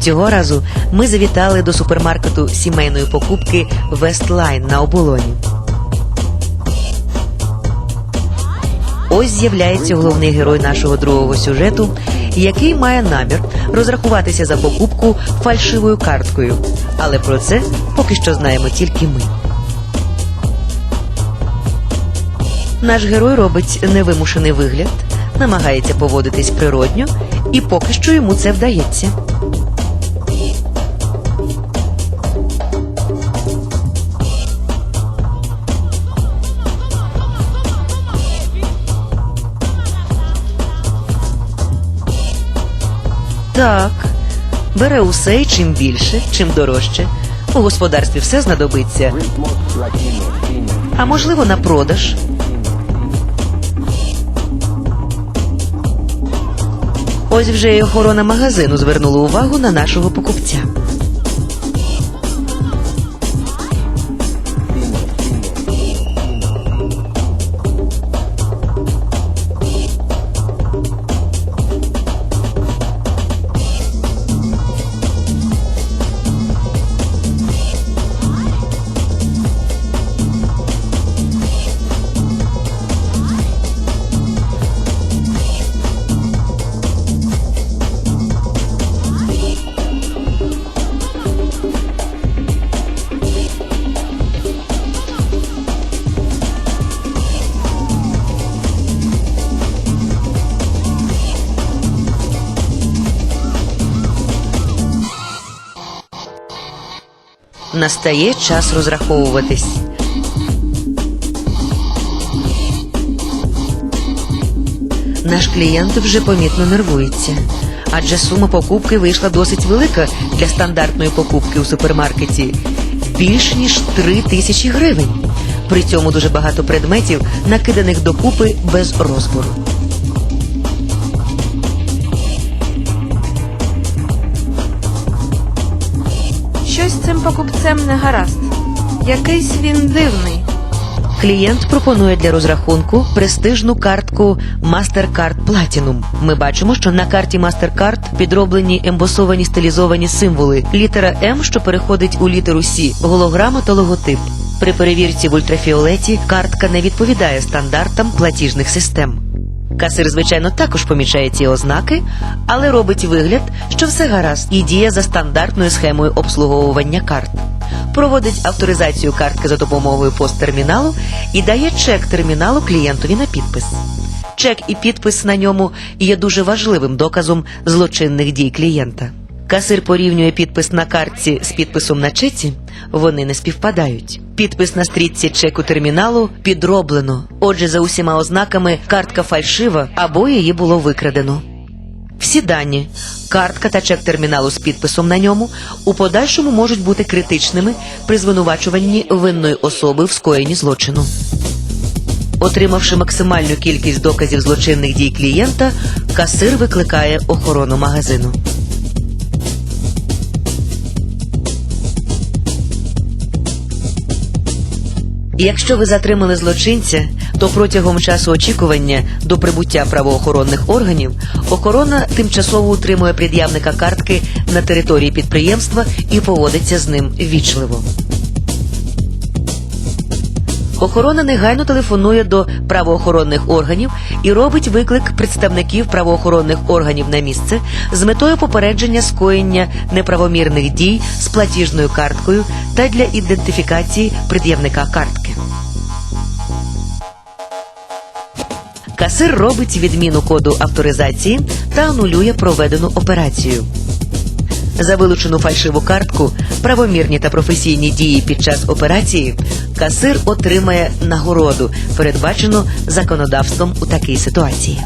Цього разу ми завітали до супермаркету сімейної покупки Вестлайн на оболоні. Ось з'являється головний герой нашого другого сюжету, який має намір розрахуватися за покупку фальшивою карткою. Але про це поки що знаємо тільки ми. Наш герой робить невимушений вигляд, намагається поводитись природньо, і поки що йому це вдається. Так, бере усе і чим більше, чим дорожче. У господарстві все знадобиться, а можливо на продаж. Ось вже й охорона магазину звернула увагу на нашого покупця. Настає час розраховуватись. Наш клієнт вже помітно нервується, адже сума покупки вийшла досить велика для стандартної покупки у супермаркеті більш ніж три тисячі гривень. При цьому дуже багато предметів, накиданих докупи без розбору. Цим покупцем не гаразд. Якийсь він дивний. Клієнт пропонує для розрахунку престижну картку MasterCard Platinum. Ми бачимо, що на карті MasterCard підроблені ембосовані стилізовані символи. Літера М, що переходить у літеру С, голограма та логотип. При перевірці в ультрафіолеті картка не відповідає стандартам платіжних систем. Касир, звичайно, також помічає ці ознаки, але робить вигляд, що все гаразд і діє за стандартною схемою обслуговування карт. Проводить авторизацію картки за допомогою посттерміналу і дає чек терміналу клієнтові на підпис. Чек і підпис на ньому є дуже важливим доказом злочинних дій клієнта. Касир порівнює підпис на картці з підписом на чеці. Вони не співпадають. Підпис на стрітці чеку терміналу підроблено. Отже, за усіма ознаками картка фальшива або її було викрадено. Всі дані, картка та чек терміналу з підписом на ньому у подальшому можуть бути критичними при звинувачуванні винної особи в скоєнні злочину. Отримавши максимальну кількість доказів злочинних дій клієнта, касир викликає охорону магазину. Якщо ви затримали злочинця, то протягом часу очікування до прибуття правоохоронних органів охорона тимчасово утримує пред'явника картки на території підприємства і поводиться з ним вічливо. Охорона негайно телефонує до правоохоронних органів і робить виклик представників правоохоронних органів на місце з метою попередження скоєння неправомірних дій з платіжною карткою та для ідентифікації пред'явника картки. Касир робить відміну коду авторизації та анулює проведену операцію. За вилучену фальшиву картку, правомірні та професійні дії під час операції, касир отримає нагороду, передбачену законодавством у такій ситуації.